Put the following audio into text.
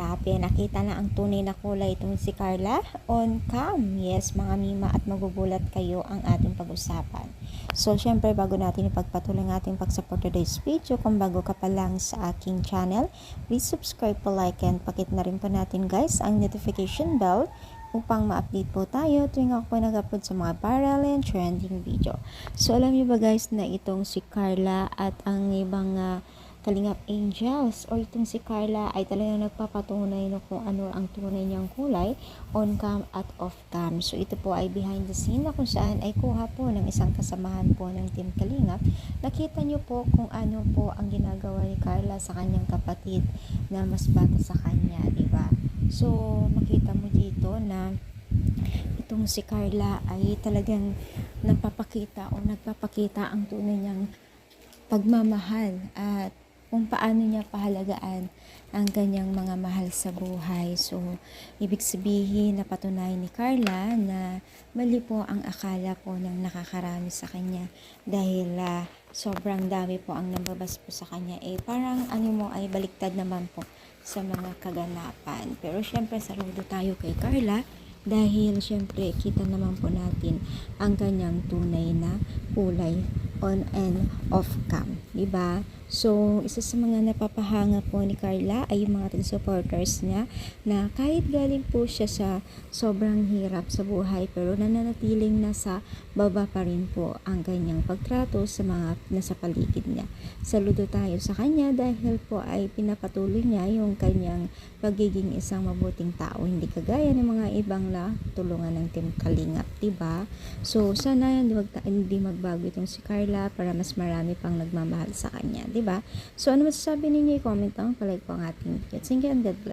Grabe, nakita na ang tunay na kulay itong si Carla on cam. Yes, mga mima at magugulat kayo ang ating pag-usapan. So, syempre, bago natin ipagpatuloy ang ating pag-support today's video, kung bago ka pa lang sa aking channel, please subscribe po, like, and pakit na rin po natin guys ang notification bell upang ma-update po tayo tuwing ako po nag-upload sa mga viral and trending video. So, alam niyo ba guys na itong si Carla at ang ibang ah, Kalingap Angels or itong si Carla ay talagang nagpapatunay na kung ano ang tunay niyang kulay on cam at off cam. So ito po ay behind the scene na kung saan ay kuha po ng isang kasamahan po ng Team Kalingap. Nakita niyo po kung ano po ang ginagawa ni Carla sa kanyang kapatid na mas bata sa kanya, di ba? So makita mo dito na itong si Carla ay talagang nagpapakita o nagpapakita ang tunay niyang pagmamahal at kung paano niya pahalagaan ang kanyang mga mahal sa buhay. So, ibig sabihin na patunay ni Carla na mali po ang akala po ng nakakarami sa kanya dahil ah, sobrang dami po ang nababas po sa kanya. Eh, parang ano mo ay baliktad naman po sa mga kaganapan. Pero syempre, saludo tayo kay Carla dahil syempre kita naman po natin ang kanyang tunay na kulay on and off cam, 'di ba? So, isa sa mga napapahanga po ni Carla ay yung mga supporters niya na kahit galing po siya sa sobrang hirap sa buhay pero nananatiling nasa baba pa rin po ang kanyang pagtrato sa mga nasa paligid niya. Saludo tayo sa kanya dahil po ay pinapatuloy niya yung kanyang pagiging isang mabuting tao, hindi kagaya ng mga ibang na tulungan ng Team Kalingap, ba? So, sana hindi, magbago itong si Carla para mas marami pang nagmamahal sa kanya, 'di ba? So, ano masasabi ninyo? I-comment lang, palike po ang ating video. Thank you and God bless.